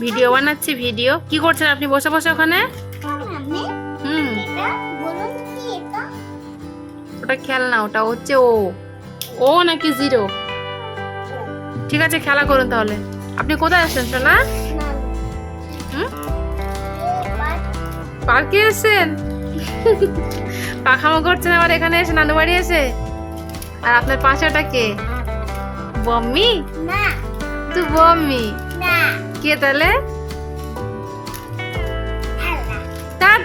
Video বানাচ্ছি, video. কি করছেন আপনি? বসে বসে ওখানে? হুম। ওটা খেলনা, ওটা হচ্ছে ও। ও নাকি জিরো? ঠিক আছে, খেলা করুন তাহলে। আপনি কোথায় আসছেন সোনা? পার্কে এসেছেন পাখামো করছেন আবার এখানে এসে নানু বাড়ি এসে? আর আপনার পাশাটা কে? বম্মি? না। তুই বম্মি না। কে তাহলে? তার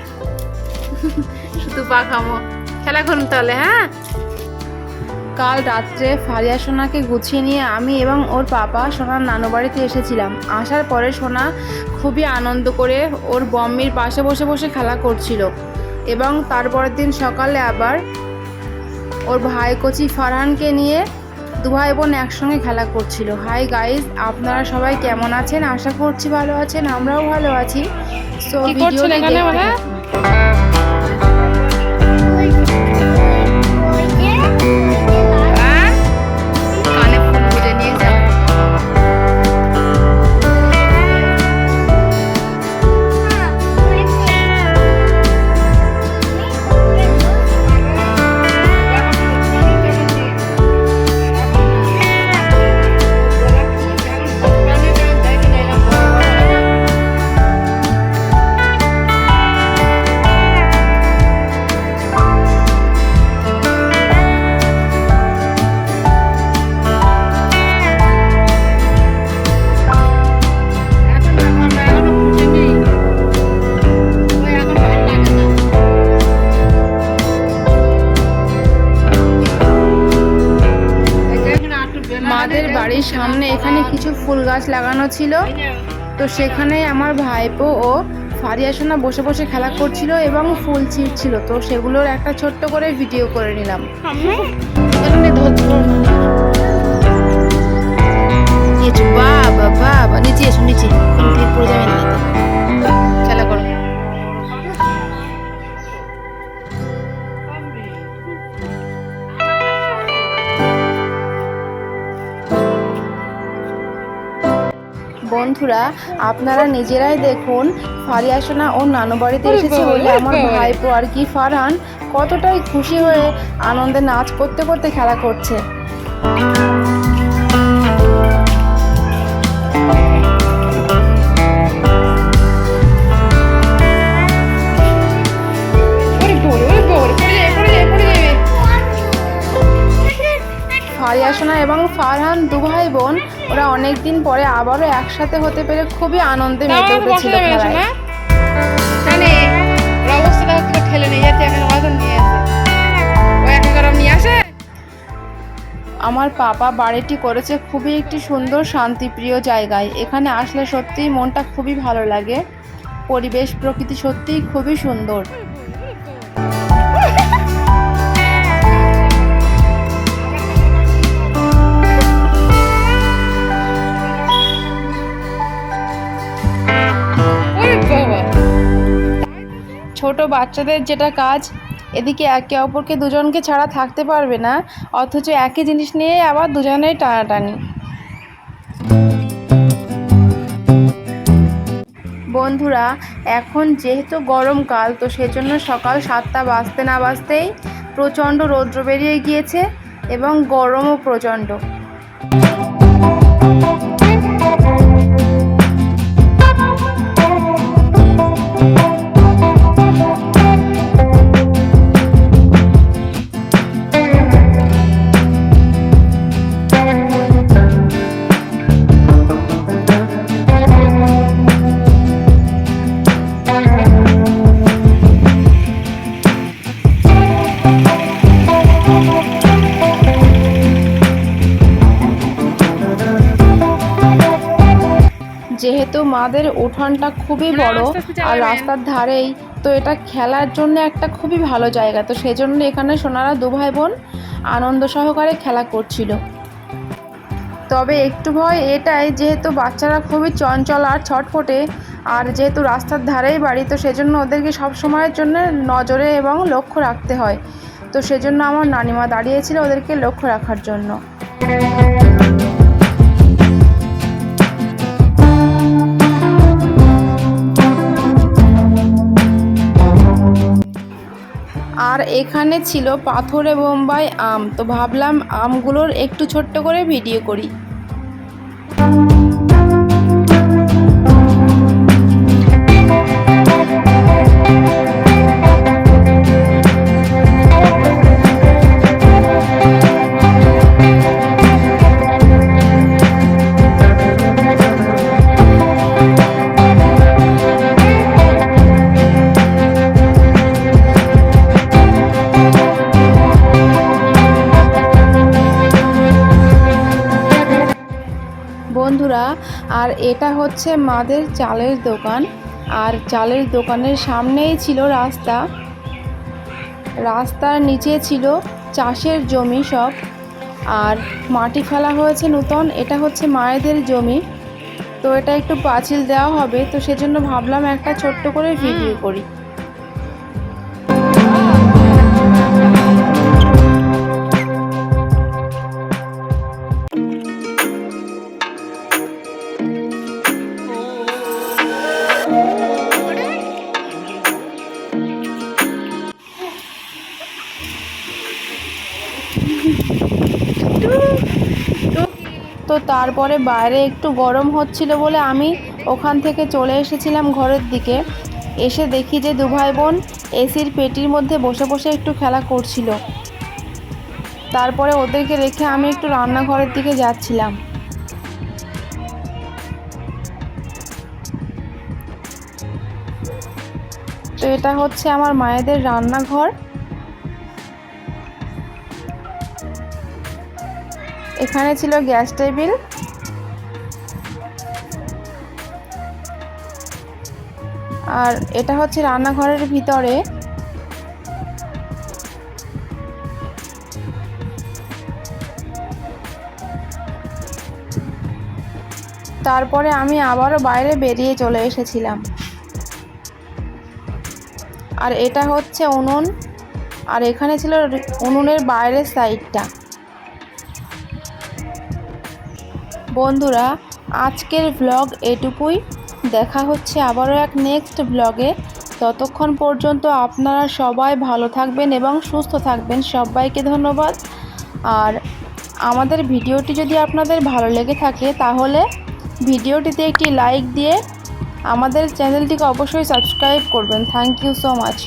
শুধু পাখামো। খেলা করুন তাহলে হ্যাঁ? কাল রাত্রে ফারিয়া সোনাকে গুছিয়ে নিয়ে আমি এবং ওর পাপা সোনার নানু বাড়িতে এসেছিলাম। আসার পরে সোনা খুবই আনন্দ করে ওর বম্মির পাশে বসে বসে খেলা করছিল। এবং তারপরের দিন সকালে আবার ওর ভাই কচি ফারহানকে নিয়ে দু ভাই বোন একসঙ্গে খেলা করছিল। হাই গাইজ আপনারা সবাই কেমন আছেন? আশা করছি ভালো আছেন আমরাও ভালো আছি। সো কি মাদের বাড়ির সামনে এখানে কিছু ফুল গাছ লাগানো ছিল। তো সেখানে আমার ভাইপো ও ফারিয়া সোনা বসে বসে খেলা করছিল এবং ফুল ছিঁড়ছিল তো সেগুলোর একটা ছোট্ট করে ভিডিও করে নিলাম। বন্ধুরা আপনারা নিজেরাই দেখুন ফারিয়া সোনা ও নানু বাড়িতে এসেছে বলে আমার ভাইপো আর কি ফারহান কতটাই খুশি হয়ে আনন্দে নাচ করতে করতে খেলা করছে। ফারিয়া সোনা এবং ফারহান দু ভাই বোন ওরা অনেক দিন পরে আবারও একসাথে হতে পেরে খুবই আনন্দে মেতে উঠেছিল খেলায়। জানে ওর অবস্থা দেখো কীরকম নিয়ে যাচ্ছে এখন ওজন নিয়ে আসে ও এখন গরম নিয়ে আসে? আমার পাপা বাড়িটি করেছে খুবই একটি সুন্দর শান্তিপ্রিয় জায়গায়। এখানে আসলে সত্যিই মনটা খুবই ভালো লাগে। পরিবেশ প্রকৃতি সত্যিই খুবই সুন্দর। ছোট বাচ্চাদের যেটা কাজ, এদিকে একে অপরকে দুজনকে ছাড়া থাকতে পারবে না, অথচ একই জিনিস নিয়ে আবার দুজনেই টানাটানি। বন্ধুরা, এখন যেহেতু গরমকাল তো সেজন্য সকাল সাতটা বাজতে না বাজতেই প্রচণ্ড রৌদ্র বেরিয়ে গিয়েছে এবং গরমও প্রচণ্ড। যেহেতু মাদের উঠানটা খুবই বড় আস্তে আস্তে আর রাস্তার ধারেই তো এটা খেলার জন্য একটা খুবই ভালো জায়গা। তো সেজন্য এখানে সোনারা দু ভাই বোন আনন্দ সহকারে খেলা করছিল। তবে একটু ভয় এটাই যেহেতু বাচ্চারা খুবই চঞ্চল আর ছটফটে আর যেহেতু রাস্তার ধারেই বাড়ি তো সেজন্য ওদেরকে সব সময়ের জন্য নজরে এবং লক্ষ্য রাখতে হয়। তো সেজন্য আমার নানিমা দাঁড়িয়েছিল ওদেরকে লক্ষ্য রাখার জন্য। এখানে ছিল পাথরে বোম্বাই আম। তো ভাবলাম আমগুলোর একটু ছোট্ট করে ভিডিও করি। বন্ধুরা আর এটা হচ্ছে মাদের চালের দোকান। আর চালের দোকানের সামনেই ছিল রাস্তা। রাস্তার নিচে ছিল চাষের জমি সব। আর মাটি ফেলা হয়েছে নূতন এটা হচ্ছে মায়েদের জমি। তো এটা একটু পাঁচিল দেওয়া হবে তো সেজন্য ভাবলাম একটা ছোট্ট করে ভিডিও করি। তো তারপরে বাইরে একটু গরম হচ্ছিল বলে আমি ওখান থেকে চলে এসেছিলাম ঘরের দিকে। এসে দেখি যে দু ভাই বোন এসির পেটির মধ্যে বসে বসে একটু খেলা করছিল। তারপরে ওদেরকে রেখে আমি একটু রান্নাঘরের দিকে যাচ্ছিলাম। তো এটা হচ্ছে আমার মায়েদের রান্নাঘর। এখানে ছিল গ্যাস টেবিল। আর এটা হচ্ছে রান্নাঘরের ভিতরে। তারপরে আমি আবারও বাইরে বেরিয়ে চলে এসেছিলাম। আর এটা হচ্ছে উনুন। আর এখানে ছিল উনুনের বাইরের সাইডটা। বন্ধুরা, আজকের ব্লগ এটুকুই। দেখা হচ্ছে আবারও এক নেক্সট ব্লগে ততক্ষণ পর্যন্ত আপনারা সবাই ভালো থাকবেন এবং সুস্থ থাকবেন। সবাইকে ধন্যবাদ। আর আমাদের ভিডিওটি যদি আপনাদের ভালো লেগে থাকে, তাহলে ভিডিওটিতে একটি লাইক দিয়ে আমাদের চ্যানেলটিকে অবশ্যই সাবস্ক্রাইব করবেন। Thank you so much